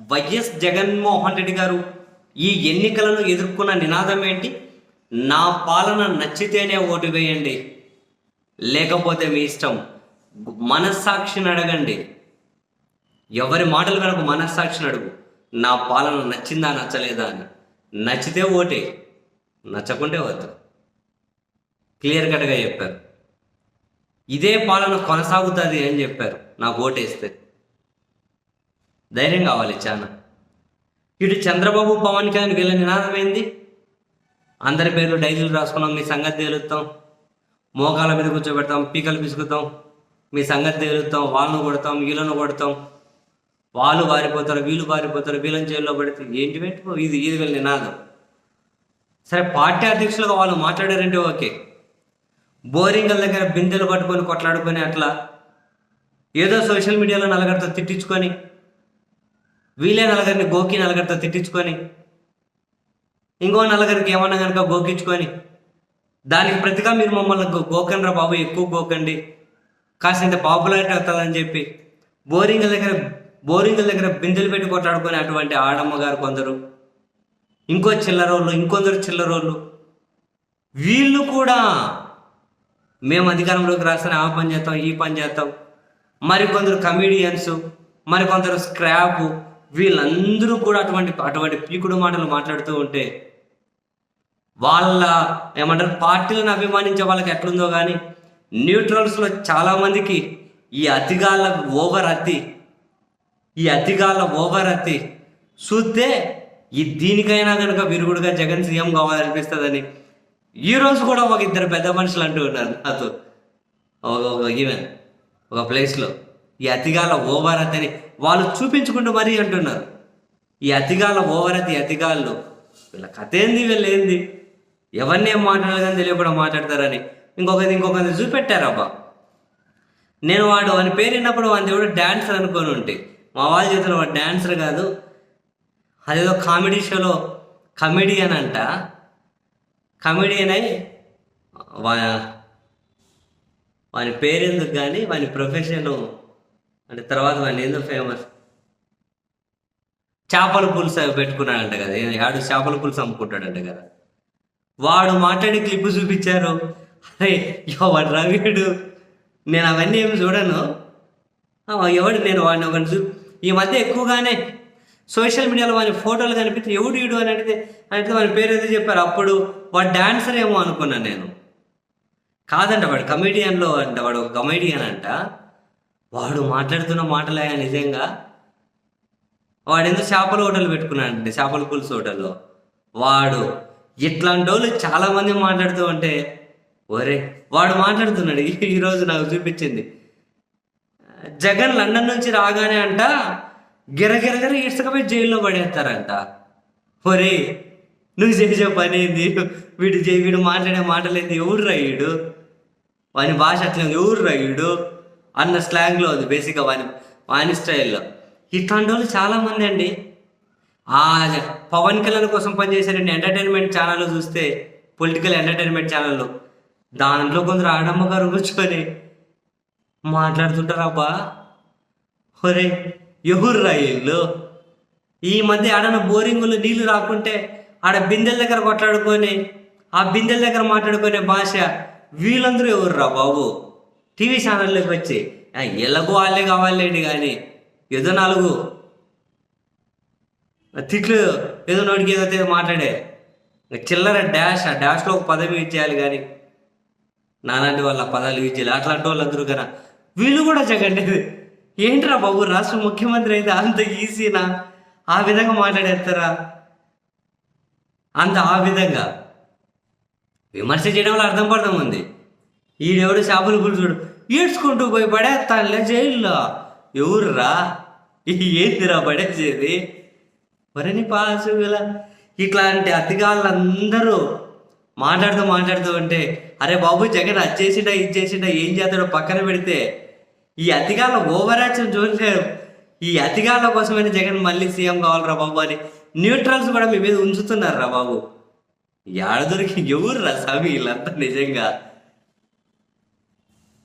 YS Jaganmohan Reddy గారు ఈ ఎన్నికలను ఎదుర్కొన్న నినాదం ఏంటి? నా పాలన నచ్చితేనే ఓటు వేయండి. లేకపోతే మీ ఇష్టం. మనస్సాక్షిని అడగండి. ఎవరి మాటలు కనుక మనస్సాక్షిని అడుగు. నా పాలన నచ్చిందా నచ్చలేదా అని. నచ్చితే ఓటే. నచ్చకుంటే వద్దు. క్లియర్ కట్గా చెప్పారు. ఇదే పాలన కొనసాగుతుంది అని చెప్పారు. నాకు ఓటేస్తే. ధైర్యం కావాలి చాలా ఇటు చంద్రబాబు పవన్ కళ్యాణ్ వీళ్ళ నినాదం ఏంది? అందరి పేర్లు డైరీలు రాసుకున్నాం మీ సంగతి తేలుస్తాం. మోకాల మీద కూర్చోబెడతాం పీకలు పిసుకుతాం. మీ సంగతి తేలుస్తాం వాళ్ళను కొడతాం వీళ్ళను కొడతాం. వాళ్ళు పారిపోతారు వీళ్ళు పారిపోతారు వీళ్ళని జైల్లో పడితే ఏంటి పెట్టుకో? ఇది ఇది వీళ్ళ నినాదం. సరే పార్టీ అధ్యక్షులుగా వాళ్ళు మాట్లాడారంటే ఓకే. బోరింగ్ల దగ్గర బిందెలు పట్టుకొని కొట్లాడుకొని అట్లా ఏదో సోషల్ మీడియాలో నలుగురితో తిట్టించుకొని వీళ్ళే నలుగురిని గోకి నలుగురితో తిట్టించుకొని ఇంకో నలుగురికి ఏమన్నా కనుక గోకించుకొని దానికి ప్రతిగా మీరు మమ్మల్ని గోకండ్రా బాబు ఎక్కువ గోకండి. కాసింత పాపులారిటీ అవుతుందని చెప్పి బోరింగ్ల దగ్గర బోరింగ్ల దగ్గర బిందెలు పెట్టి కొట్లాడుకొని అటువంటి ఆడమ్మ గారు కొందరు ఇంకో చిల్లరోళ్ళు ఇంకొందరు చిల్లరోళ్ళు వీళ్ళు కూడా మేము అధికారంలోకి రాస్తాం ఆ పని చేస్తాం ఈ పని చేస్తాం. మరికొందరు కమీడియన్స్ మరికొందరు స్క్రాప్ వీళ్ళందరూ కూడా అటువంటి అటువంటి పీకుడు మాటలు మాట్లాడుతూ ఉంటే వాళ్ళ ఏమంటారు పార్టీలను అభిమానించే వాళ్ళకి ఎట్లుందో కానీ న్యూట్రల్స్లో చాలామందికి ఈ అతిగాల ఓవర్ అతి ఈ అతిగాల ఓవర్ అతి చూస్తే ఈ దీనికైనా కనుక విరుగుడుగా జగన్ సీఎం కావాలనిపిస్తుందని ఈరోజు కూడా ఒక ఇద్దరు పెద్ద మనుషులు అంటూ ఉన్నారు నాతో. ఒక ఒక ఈవెన్ ఒక ప్లేస్లో. ఈ అతిగాల ఓవరత్ అని వాళ్ళు చూపించుకుంటూ మరీ అంటున్నారు. ఈ అతిగాల ఓవరత్ ఈ అతిగాళ్ళు వీళ్ళ కథ ఏంది వీళ్ళు ఏంది? ఎవరిని ఏం మాట్లాడాలని తెలియకుండా మాట్లాడతారని ఇంకొకది ఇంకొకది చూపెట్టారబ్బా నేను వాడు వాని పేరు విన్నప్పుడు వాడిని కూడా డాన్సర్ అనుకొని ఉంటే మా వాళ్ళ చేతిలో వాడు డాన్సర్ కాదు అదేదో కామెడీ షోలో కమెడియన్ అంట. కమెడియన్ అయి వా వాని పేరెందుకు కానీ వాని ప్రొఫెషను అంటే తర్వాత వాళ్ళు ఏందో ఫేమస్ చేపల పులుసు అవి పెట్టుకున్నాడంట కదా ఆడు చేపల పులుసు అమ్ముకుంటాడంట కదా. వాడు మాట్లాడి క్లిప్ చూపించారు. అరే ఎవడు రవిడు. నేను అవన్నీ ఏమి చూడను. ఎవడు నేను వాడిని ఒకటి చూ ఈ మధ్య ఎక్కువగానే సోషల్ మీడియాలో వాడి ఫోటోలు కనిపిస్తే ఎవడు ఇడు అని అడిగితే అంటే వాడి పేరు ఏదో చెప్పారు. అప్పుడు వాడు డాన్సర్ ఏమో అనుకున్నాను నేను. కాదంట వాడు కమెడియన్లో అంట వాడు ఒక కమెడియన్ అంట. వాడు మాట్లాడుతున్న మాటలే నిజంగా? వాడు ఎందుకు చేపల హోటల్ పెట్టుకున్నాడంటే చేపల పులుసు హోటల్లో? వాడు ఇట్లాంటి వాళ్ళు చాలా మంది మాట్లాడుతూ ఉంటే ఒరే వాడు మాట్లాడుతున్నాడు ఈరోజు నాకు చూపించింది. జగన్ లండన్ నుంచి రాగానే అంట గిరగిరగిర ఇసుకపోయి జైల్లో పడేస్తారంట. ఒరే నువ్వు చేసే పని ఏంది? వీడు వీడు మాట్లాడే మాటలేంది ఎవరు రాయుడు వాని భాష అట్లా ఎవరు రాయుడు అన్న స్లాంగ్లో ఉంది బేసిక్గా వాని వాని స్టైల్లో ఇట్లాంటి వాళ్ళు చాలామంది అండి. ఆ పవన్ కళ్యాణ్ కోసం పనిచేశారండి ఎంటర్టైన్మెంట్ ఛానల్ చూస్తే పొలిటికల్ ఎంటర్టైన్మెంట్ ఛానళ్ళు దాంట్లో కొందరు ఆడమ్మ గారు కూర్చొని మాట్లాడుతుంటారబ్బా ఒరే ఎవరు ఇల్లు. ఈ మధ్య ఆడన బోరింగులు నీళ్ళు రాకుంటే ఆడ బిందెల దగ్గర కొట్లాడుకొని ఆ బిందెల దగ్గర మాట్లాడుకునే భాష వీళ్ళందరూ ఎవరు రా బాబు. టీవీ ఛానల్లోకి వచ్చి ఎలాగో వాళ్ళే కావాలేండి కానీ ఏదో నాలుగు తిట్లు ఏదో నోటికి ఏదో మాట్లాడే. చిల్లర డాష్ ఆ డాష్లో ఒక పదవి ఇచ్చేయాలి కానీ నాలాంటి వాళ్ళ పదాలు యూజ్ చేయాలి. అట్లాంటి వాళ్ళందరూ కదా. వీళ్ళు కూడా జగండి ఏంట్రా బాబు రాష్ట్ర ముఖ్యమంత్రి అయితే అంత ఈజీనా? ఆ విధంగా మాట్లాడేస్తారా? అంత ఆ విధంగా. విమర్శ చేయడం వల్ల అర్థం పడతాం ఉంది. ఈడెవడు చేపలు పులుసుడు ఈడ్చుకుంటూ పోయి పడేస్తానులే జైల్లో. ఎవర్రా? ఏందిరా పడేసేది? మరిని పాసుగల ఇట్లాంటి అతిగాళ్ళందరూ మాట్లాడుతూ మాట్లాడుతూ ఉంటే అరే బాబు జగన్ అది చేసిండా ఇది చేసిండా ఏం చేస్తాడో పక్కన పెడితే ఈ అతిగాళ్ళ ఓవర్ యాక్షన్ చూడలేరు ఈ అతిగాళ్ళ కోసమైనా జగన్ మళ్ళీ సీఎం కావాలరా బాబు అని న్యూట్రల్స్ కూడా మీ మీద ఉంచుతున్నారు రా బాబు దొరికి ఎవరు రా స్వామి? వీళ్ళంతా నిజంగా.